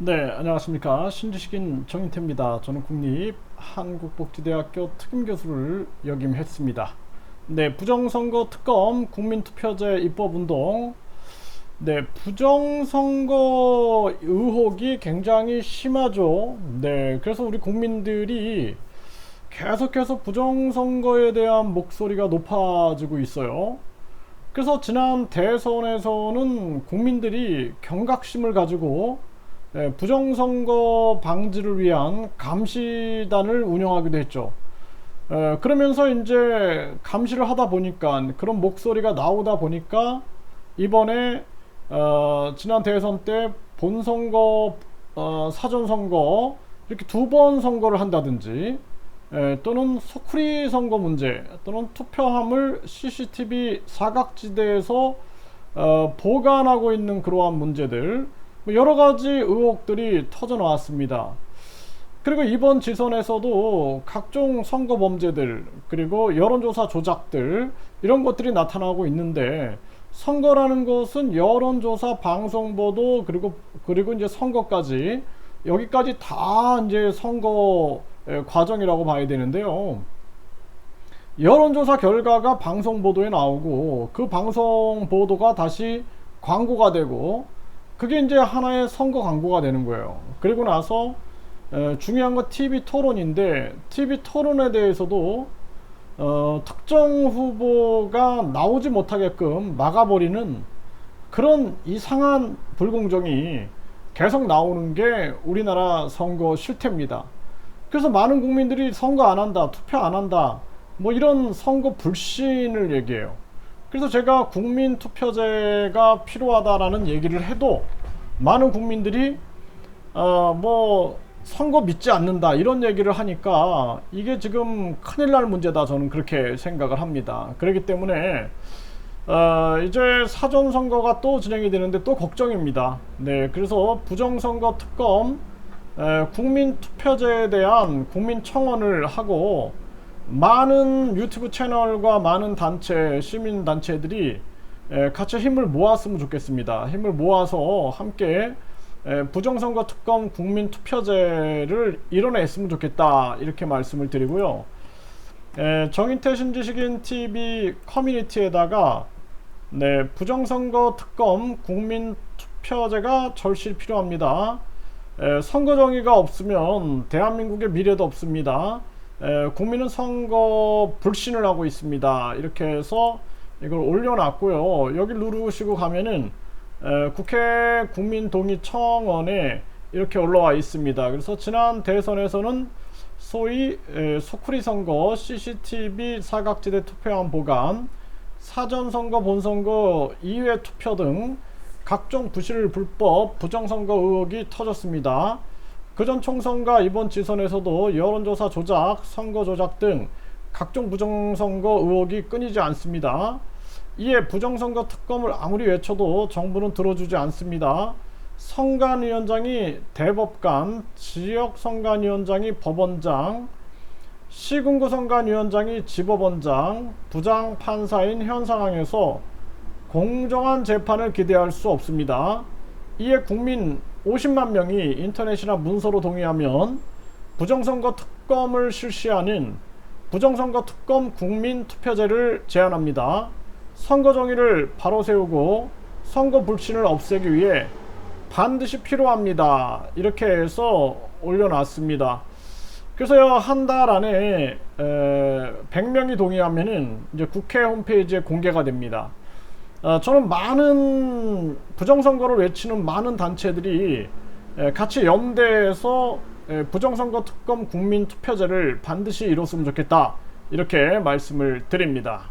네, 안녕하십니까. 신지식인 정인태입니다. 저는 국립 한국복지대학교 특임교수를 역임했습니다. 네, 부정선거 특검 국민투표제 입법운동. 네, 부정선거 의혹이 굉장히 심하죠. 네, 그래서 우리 국민들이 계속해서 부정선거에 대한 목소리가 높아지고 있어요. 그래서 지난 대선에서는 국민들이 경각심을 가지고 예, 부정선거 방지를 위한 감시단을 운영하기도 했죠. 예, 그러면서 이제 감시를 하다 보니까 그런 목소리가 나오다 보니까 이번에 어, 지난 대선 때 본선거, 어, 사전선거 이렇게 두 번 선거를 한다든지 예, 또는 소쿠리 선거 문제 또는 투표함을 CCTV 사각지대에서 어, 보관하고 있는 그러한 문제들 뭐 여러 가지 의혹들이 터져 나왔습니다. 그리고 이번 지선에서도 각종 선거 범죄들 그리고 여론조사 조작들 이런 것들이 나타나고 있는데 선거라는 것은 여론조사 방송 보도 그리고 그리고 이제 선거까지 여기까지 다 이제 선거 과정이라고 봐야 되는데요. 여론조사 결과가 방송 보도에 나오고 그 방송 보도가 다시 광고가 되고 그게 이제 하나의 선거 광고가 되는 거예요. 그리고 나서 에, 중요한 건 TV 토론인데 TV 토론에 대해서도 어, 특정 후보가 나오지 못하게끔 막아버리는 그런 이상한 불공정이 계속 나오는 게 우리나라 선거 실태입니다. 그래서 많은 국민들이 선거 안 한다, 투표 안 한다, 뭐 이런 선거 불신을 얘기해요. 그래서 제가 국민 투표제가 필요하다라는 얘기를 해도 많은 국민들이 어 뭐 선거 믿지 않는다 이런 얘기를 하니까 이게 지금 큰일 날 문제다 저는 그렇게 생각을 합니다. 그렇기 때문에 어 이제 사전 선거가 또 진행이 되는데 또 걱정입니다. 네, 그래서 부정 선거 특검 에, 국민 투표제에 대한 국민 청원을 하고 많은 유튜브 채널과 많은 단체, 시민 단체들이 같이 힘을 모았으면 좋겠습니다. 힘을 모아서 함께 부정선거 특검 국민 투표제를 이뤄냈으면 좋겠다 이렇게 말씀을 드리고요. 정인태 신지식인 TV 커뮤니티에다가 네, 부정선거 특검 국민 투표제가 절실 필요합니다. 선거 정의가 없으면 대한민국의 미래도 없습니다. 에, 국민은 선거 불신을 하고 있습니다. 이렇게 해서 이걸 올려놨고요. 여기 누르시고 가면은 에, 국회 국민동의청원에 이렇게 올라와 있습니다. 그래서 지난 대선에서는 소위 에, 소쿠리 선거, CCTV 사각지대 투표함 보관, 사전선거, 본선거, 이외 투표 등 각종 부실 불법 부정선거 의혹이 터졌습니다. 그전 총선과 이번 지선에서도 여론조사 조작, 선거 조작 등 각종 부정선거 의혹이 끊이지 않습니다. 이에 부정선거 특검을 아무리 외쳐도 정부는 들어주지 않습니다. 선관위원장이 대법관, 지역선관위원장이 법원장, 시군구 선관위원장이 지법원장, 부장 판사인 현 상황에서 공정한 재판을 기대할 수 없습니다. 이에 국민 50만 명이 인터넷이나 문서로 동의하면 부정선거 특검을 실시하는 부정선거 특검 국민 투표제를 제안합니다. 선거 정의를 바로 세우고 선거 불신을 없애기 위해 반드시 필요합니다. 이렇게 해서 올려놨습니다. 그래서요 한 달 안에 에, 100명이 동의하면은 이제 국회 홈페이지에 공개가 됩니다. 어, 저는 많은 부정선거를 외치는 많은 단체들이 에, 같이 연대해서 에, 부정선거 특검 국민 투표제를 반드시 이뤘으면 좋겠다 이렇게 말씀을 드립니다.